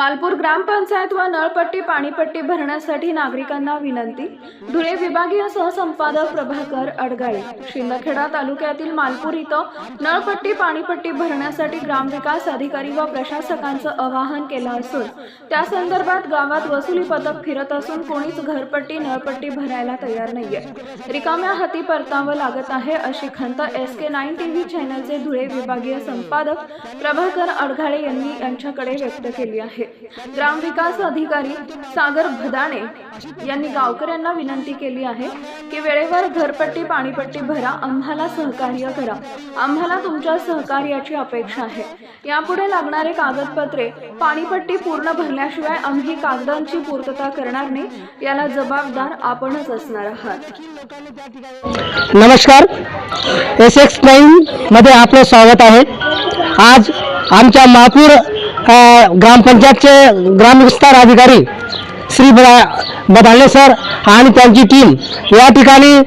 मालपूर ग्रामपंचायत व नळपट्टी पाणीपट्टी भरण्यासाठी नागरिकांना विनंती. धुळे विभागीय सहसंपादक प्रभाकर अडगाळे. शिंदखेडा तालुक्यातील मालपूर इथं नळपट्टी पाणीपट्टी भरण्यासाठी ग्रामविकास अधिकारी व प्रशासकांचं आवाहन केलं असून त्या संदर्भात गावात वसुली पथक फिरत असून कोणीच घरपट्टी नळपट्टी भरायला तयार नाहीये. रिकाम्या हाती परतावं लागत आहे अशी खंत एस के नाईन टीव्ही चॅनलचे धुळे विभागीय संपादक प्रभाकर अडघाळे यांनी यांच्याकडे व्यक्त केली आहे. ग्रामविकास अधिकारी सागर भदाणे यांनी गावकऱ्यांना विनंती केली आहे की वेळेवर घरपट्टी पाणीपट्टी भरा आम्हाला सहकार्य करा. आम्हाला तुमच्या सहकार्याची अपेक्षा आहे. यापुढे लागणारे कागदपत्रे पाणीपट्टी पूर्ण भरल्याशिवाय आम्ही कागदांची पूर्तता करणार नाही याला जबाबदार आपणच असणार आहात. नमस्कार. एस एक्स नाईन मध्ये आपलं स्वागत आहे. आज आमच्या महापूर ग्रामपंचायतचे ग्रामविस्तार अधिकारी श्री बदा बदाले सर आणि त्यांची टीम या ठिकाणी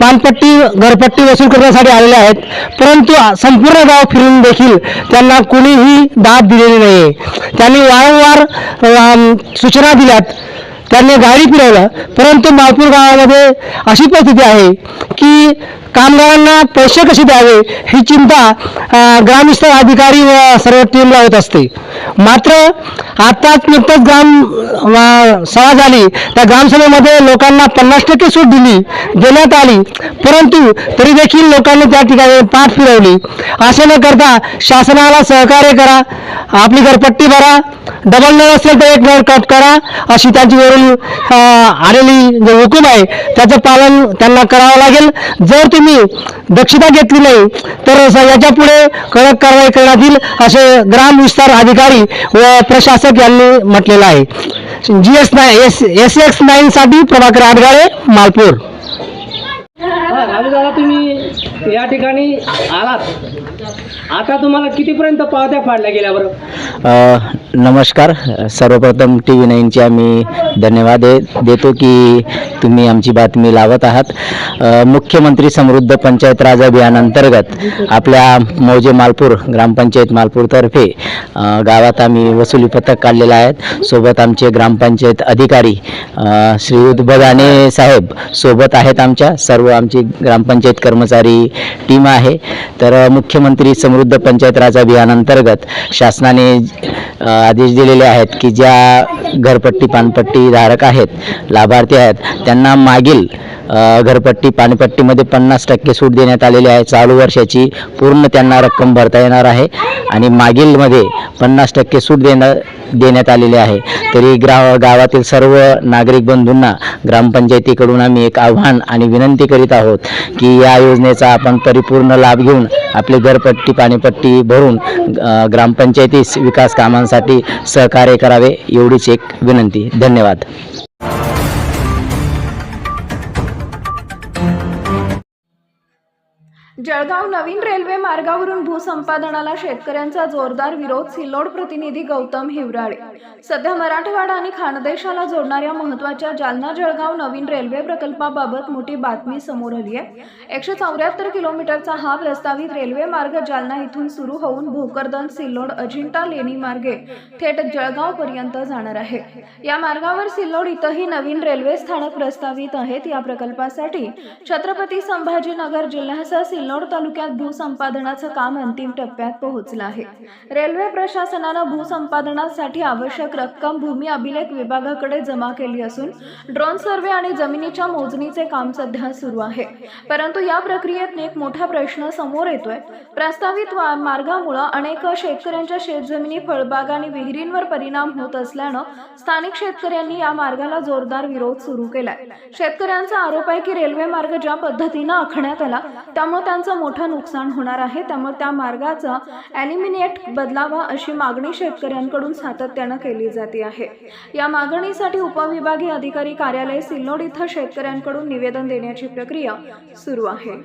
पानपट्टी घरपट्टी वसूल करण्यासाठी आलेले आहेत. परंतु संपूर्ण गाव फिरून देखील त्यांना कुणीही दाद दिलेली नाही आहे त्यांनी वारंवार सूचना दिल्यात. त्यांनी गाडी फिरवलं. परंतु मालपूर गावामध्ये अशी परिस्थिती आहे की कामगारांना पैसे कसे द्यावे ही चिंता ग्रामस्तर अधिकारी व सर्व टीमला होत असते. मात्र आताच नुकतंच ग्राम सभा झाली. त्या ग्रामसभेमध्ये लोकांना पन्नास टक्के सूट दिली देण्यात आली. परंतु तरी देखील लोकांनी त्या ठिकाणी पाठ फिरवली. असं न करता शासनाला सहकार्य करा आपली घरपट्टी भरा डबल नळ असेल तर एक नळ कट करा अशी त्यांची वरून आलेली जे हुकूम आहे त्याचं पालन त्यांना करावं लागेल. जर तुम्ही दक्षता घेतली नाही तर याच्यापुढे कडक कारवाई करण्यात येईल असे ग्राम विस्तार अधिकारी व प्रशासक यांनी म्हटलेलं आहे. G S nine S S X nine साठी प्रभाकर आडगाळे मालपूर. तुम्ही या ठिकाणी आलात. आता तुम्हाला कितीपर्यंत पावत्या फाडल्या गेल्या बरं? अ, नमस्कार. सर्वप्रथम टी व्ही नाईनचे आम्ही धन्यवाद दे- देतो की तुम्ही आमची बातमी लावत आहात. अ, मुख्यमंत्री समृद्ध पंचायत राज अभियान अंतर्गत आपल्या मौजे मालपूर ग्रामपंचायत मालपूरतर्फे अ, गावात आम्ही वसुली पथक काढलेलं आहे. सोबत आमचे ग्रामपंचायत अधिकारी अ, श्री उद्बगाने साहेब सोबत आहेत आमच्या. सर्व आमचे ग्रामपंचायत कर्मचारी टीम आहे. तर मुख्यमंत्री समृद्ध पंचायत राज अभियानांतर्गत शासनाने आदेश दिलेले आहेत की ज्या घरपट्टी पानपट्टी धारक आहेत लाभार्थी आहेत त्यांना मागील घरपट्टी पाणीपट्टीमध्ये पन्नास टक्के सूट देण्यात आलेली आहे. चालू वर्षाची पूर्ण त्यांना रक्कम भरता येणार आहे. आणि मागीलमध्ये पन्नास टक्के सूट देणार देण्यात आलेली आहे. तरी ग्रा गावातील सर्व नागरिक बंधूंना ग्रामपंचायतीकडून आम्ही एक आव्हान आणि विनंती करीत आहोत की या योजनेचा आपण परिपूर्ण लाभ घेऊन आपली घरपट्टी पाणीपट्टी भरून ग्रामपंचायतीस विकास कामांसाठी सहकार्य करावे एवढीच एक विनंती. धन्यवाद. जळगाव नवीन रेल्वे मार्गावरून भूसंपादनाला शेतकऱ्यांचा जोरदार विरोध सिल्लोड प्रतिनिधी गौतम हिवराळे. सध्या मराठवाडा आणि खानदेशाला जोडणाऱ्या महत्त्वाच्या जालना जळगाव नवीन रेल्वे प्रकल्पाबाबत मोठी बातमी समोर आली आहे. एकशे चौऱ्याहत्तर किलोमीटरचा हा प्रस्तावित रेल्वे मार्ग जालना इथून सुरू होऊन भोकरदन सिल्लोड अजिंठा लेणी मार्गे थेट जळगाव पर्यंत जाणार आहे. या मार्गावर सिल्लोड इथंही नवीन रेल्वे स्थानक प्रस्तावित आहेत. या प्रकल्पासाठी छत्रपती संभाजीनगर जिल्ह्यासह सिल्लोड तालुक्यात भूसंपादनाचं काम अंतिम टप्प्यात पोहोचलं आहे. रेल्वे प्रशासनानं भूसंपादनासाठी आवश्यक रक्कम भूमी अभिलेख विभागाकडे जमा केली असून ड्रोन सर्वे आणि जमिनीच्या मोजणीचे काम सध्या सुरू आहे. परंतु या प्रक्रियेत एक मोठा प्रश्न समोर येतोय. प्रस्तावित मार्गामुळं अनेक शेतकऱ्यांच्या शेतजमिनी फळबाग आणि विहिरींवर परिणाम होत असल्यानं स्थानिक शेतकऱ्यांनी या मार्गाला जोरदार विरोध सुरू केलाय. शेतकऱ्यांचा आरोप आहे की रेल्वे मार्ग ज्या पद्धतीनं आखण्यात आला त्यामुळे त्यांचं मोठं नुकसान होणार आहे त्यामुळे त्या मार्गाचा एलिमिनेट बदलावा अशी मागणी शेतकऱ्यांकडून सातत्यानं केली जाते आहे. या मागणीसाठी उपविभागीय अधिकारी कार्यालय सिल्लोड इथं शेतकऱ्यांकडून निवेदन देण्याची प्रक्रिया सुरू आहे.